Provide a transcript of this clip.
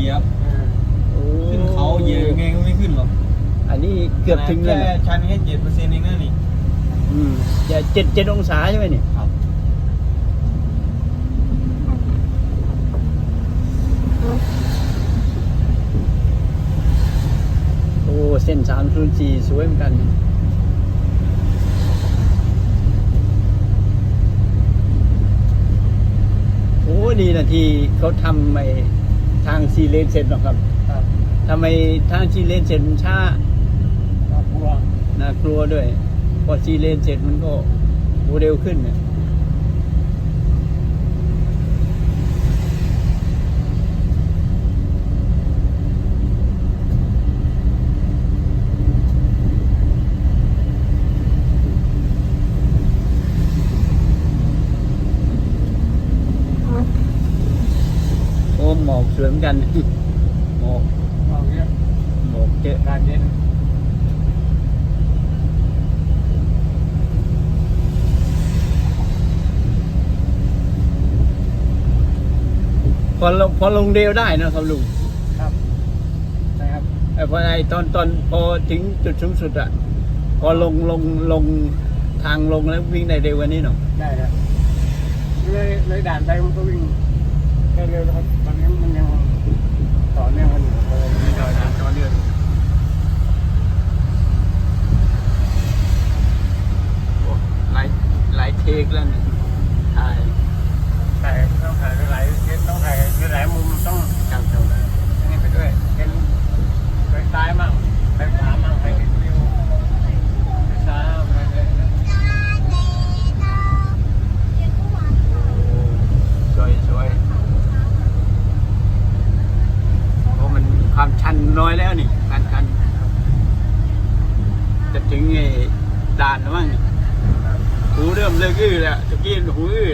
เหยียบ โอ้ขึ้นเขาเหยียบยังไงก็ไม่ขึ้นหรอกอันนี้เกือบถึงเลยแค่นะชันแค่เจ็ดเปอร์เซ็นต์เองนะนี่อืมจะเจ็ดเจ็ดองศาใช่ไหมเนี่ยครับโอ้เส้นสามศูนย์สี่สวยเหมือนกันโอ้ดีนะที่เขาทำไอ้ ทางซีเลนเสร็จหรอกครับครับทำไมทางซีเลนเสร็จมันช้าครอบครัวน่ากลัวด้วย พอซีเลนเสร็จมันก็เร็วขึ้นเนี่ย มอกสวยเหมือนกันหมอกเอาเนี้ยหมอกเยอะการเย็นพอลงพอลงเร็วได้นะครับลุงครับใช่ครับไอ้พอไอ้ตอนตอนพอถึงจุดสูงสุดอะพอลงลงลงทางลงแล้ววิ่งได้เร็วกว่านี้หน่อยได้ครับเลยเลยด่านไปมันก็วิ่งแค่เร็วนะครับตอนนี้มันยังต่อเนื่องกันอยู่เลยมีต่อด่านต่อเนื่อง โอ้หลาย หลายเทคแล้วเนี่ยถ่ายถ่ายต้องถ่ายหลายๆเส้นต้องถ่ายหลายๆมุมต้องกลางเท่านั้นอันนี้ไปด้วยเห็นไปซ้ายมั่งไปขวามั่งไปเห็นวิวไปซ้ายไปเรื่อยสวยสวยโอ้มันความชันน้อยแล้วนี่การชันจะถึงไอ้ด่านแล้วมั้งนี่ หูเริ่มเลิกอื้แล้วตะกินหูอื้อ